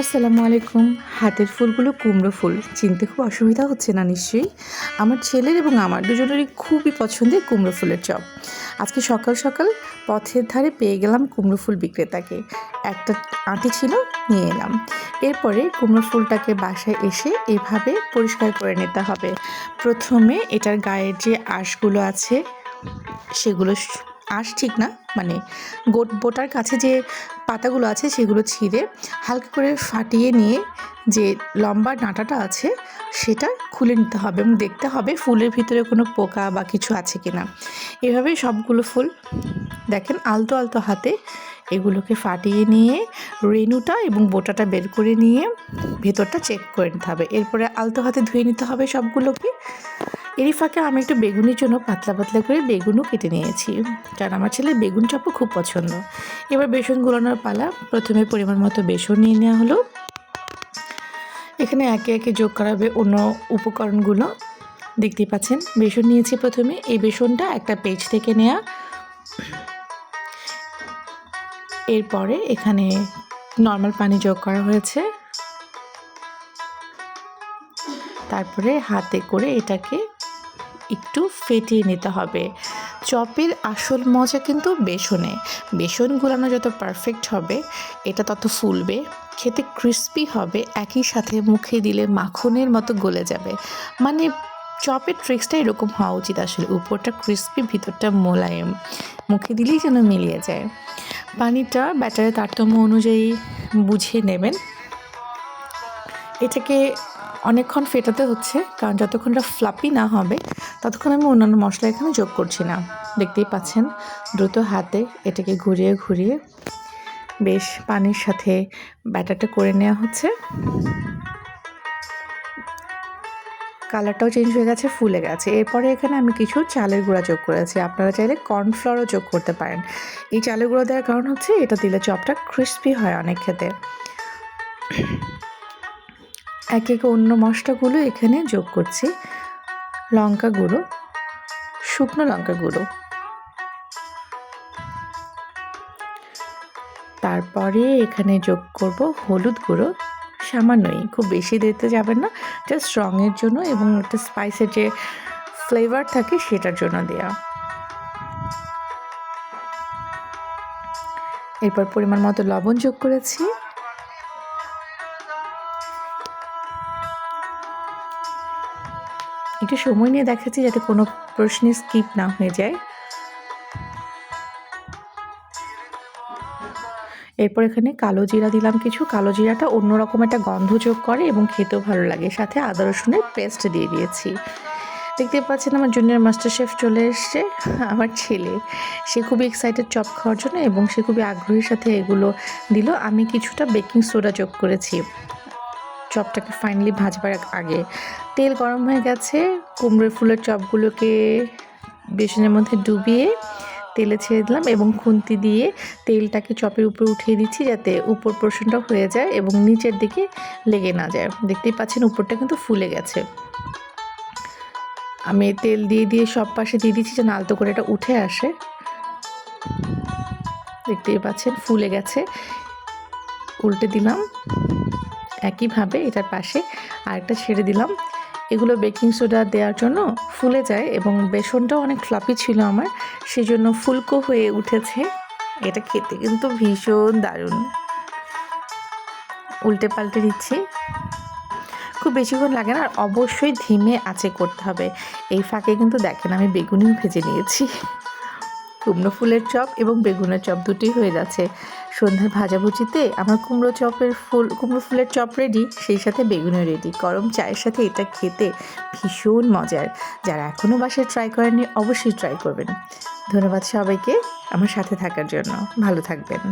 আসসালামু আলাইকুম। হাতের ফুলগুলো কুমড়ো ফুল। চিনতে খুব অসুবিধা হচ্ছে না নিশ্চয়ই? আমার ছেলের এবং আমার দুজনেরই খুবই পছন্দের কুমড়ো ফুলের চপ। আজকে সকাল সকাল পথের ধারে পেয়ে গেলাম কুমড়ো ফুল বিক্রেতাকে। একটা আঁটি ছিল, নিয়ে এলাম। এরপরে কুমড়ো ফুলটাকে বাসায় এসে এভাবে পরিষ্কার করে নিতে হবে। প্রথমে এটার গায়ের যে আঁশগুলো আছে, সেগুলো আঁশ ঠিক না মানে গোট বোটার কাছে যে পাতাগুলো আছে সেগুলো ছিঁড়ে হালকা করে ফাটিয়ে নিয়ে যে লম্বা ডাঁটাটা আছে সেটা খুলে নিতে হবে এবং দেখতে হবে ফুলের ভিতরে কোনো পোকা বা কিছু আছে কি না। এভাবেই সবগুলো ফুল, দেখেন আলতো আলতো হাতে এগুলোকে ফাটিয়ে নিয়ে রেনুটা এবং বোটাটা বের করে নিয়ে ভেতরটা চেক করে নিতে হবে। এরপরে আলতো হাতে ধুয়ে নিতে হবে সবগুলোকে। এরই ফাঁকে আমি একটু বেগুনের জন্য পাতলা পাতলা করে বেগুনও কেটে নিয়েছি। কারণ আমার ছেলে বেগুন চপও খুব পছন্দ। এবার বেসন গুলানোর পালা। প্রথমে পরিমাণ মতো বেসন নিয়ে নেওয়া হলো। এখানে একে একে যোগ করা হবে অন্য উপকরণগুলো। দেখতেই পাচ্ছেন, বেসন নিয়েছি প্রথমে। এই বেসনটা একটা পেজ থেকে নেওয়া এরপরে এখানে নর্মাল পানি যোগ করা হয়েছে। তারপরে হাতে করে এটাকে একটু ফেটিয়ে নিতে হবে। চপের আসল মজা কিন্তু বেসনে। বেসন গুলানো যত পারফেক্ট হবে, এটা তত ফুলবে। খেতে ক্রিস্পি হবে, একই সাথে মুখে দিলে মাখনের মতো গলে যাবে। মানে চপের ট্রিক্সটা এরকম হওয়া উচিত আসলে। উপরটা ক্রিস্পি ভিতরটা মোলায়েম। মুখে দিলেই যেন মিলিয়ে যায়। পানিটা, ব্যাটারের তারতম্য অনুযায়ী বুঝিয়ে নেবেন। এটাকে অনেকক্ষণ ফেটাতে হচ্ছে, কারণ যতক্ষণ এটা ফ্লাপি না হবে, ততক্ষণ আমি অন্যান্য মশলা এখানে যোগ করছি না। দেখতেই পাচ্ছেন, দ্রুত হাতে এটাকে ঘুরিয়ে ঘুরিয়ে বেশ পানির সাথে ব্যাটারটা করে নেওয়া হচ্ছে। কালারটাও চেঞ্জ হয়ে গেছে, ফুলে গেছে। এরপরে এখানে আমি কিছু চালের গুঁড়া যোগ করেছি। আপনারা চাইলে কর্নফ্লাওয়ারও যোগ করতে পারেন। এই চালের গুঁড়া দেওয়ার কারণ হচ্ছে, এটা দিলে চপটা ক্রিস্পি হয় অনেক খেতে। এক এক অন্য মশলাগুলো এখানে যোগ করছি। লঙ্কা গুঁড়ো, শুকনো লঙ্কা গুঁড়ো। তারপরে এখানে যোগ করব হলুদ গুঁড়ো। সামান্যই, খুব বেশি দিতে যাবেন না। জাস্ট রঙের জন্য এবং একটা স্পাইসের যে ফ্লেভার থাকে সেটার জন্য দেয়া। এরপর পরিমাণ মতো লবণ যোগ করেছি। একটু সময় নিয়ে দেখাচ্ছি যাতে কোনো প্রশ্নে স্কিপ না হয়ে যায়। এরপর এখানে কালো জিরা দিলাম কিছু। কালো জিরাটা অন্যরকম একটা গন্ধ যোগ করে এবং খেতেও ভালো লাগে। সাথে আদা, রসুনের পেস্ট দিয়ে দিয়েছি। দেখতে পাচ্ছেন আমার জুনিয়র মাস্টার শেফ চলে এসছে, আমার ছেলে। সে খুবই এক্সাইটেড চপ খাওয়ার জন্য এবং সে খুবই আগ্রহের সাথে এগুলো দিল। আমি কিছুটা বেকিং সোডা যোগ করেছি। চপটাকে ফাইনালি ভাজবার আগে তেল গরম হয়ে গেছে, কুমড়োর ফুলের চপগুলোকে বেসনের মধ্যে ডুবিয়ে তেলে ছেড়ে দিলাম এবং খুন্তি দিয়ে তেলটাকে চপের উপরে উঠিয়ে দিচ্ছি যাতে উপর পোর্শনটা হয়ে যায় এবং নিচের দিকে লেগে না যায়। দেখতেই পাচ্ছেন উপরটা কিন্তু ফুলে গেছে। আমি তেল দিয়ে দিয়ে সব পাশে দিয়ে দিচ্ছি যেন আলতো করে এটা উঠে আসে। দেখতেই পাচ্ছেন ফুলে গেছে। উল্টে দিলাম। একইভাবে এটার পাশে আরেকটা ছেড়ে দিলাম। এগুলো বেকিং সোডা দেওয়ার জন্য ফুলে যায় এবং বেসনটাও অনেক ফ্লাপি ছিল আমার সেই জন্য ফুলকো হয়ে উঠেছে। এটা খেতে কিন্তু ভীষণ দারুণ। উল্টে পাল্টে দিচ্ছি। খুব বেশিক্ষণ লাগে না, আর অবশ্যই ধিমে আঁচে করতে হবে। এই ফাঁকে কিন্তু দেখেন আমি বেগুনিও ভেজে নিয়েছি। কুমড়ো ফুলের চপ এবং বেগুনের চপ দুটোই হয়ে যাচ্ছে। সন্ধ্যার ভাজাভুজিতে আমার কুমড়ো চপের ফুল, কুমড়ো ফুলের চপ রেডি সেই সাথে বেগুনও রেডি গরম চায়ের সাথে এটা খেতে ভীষণ মজার। যারা এখনও বাসায় ট্রাই করেননি, অবশ্যই ট্রাই করবেন। ধন্যবাদ সবাইকে আমার সাথে থাকার জন্য। ভালো থাকবেন।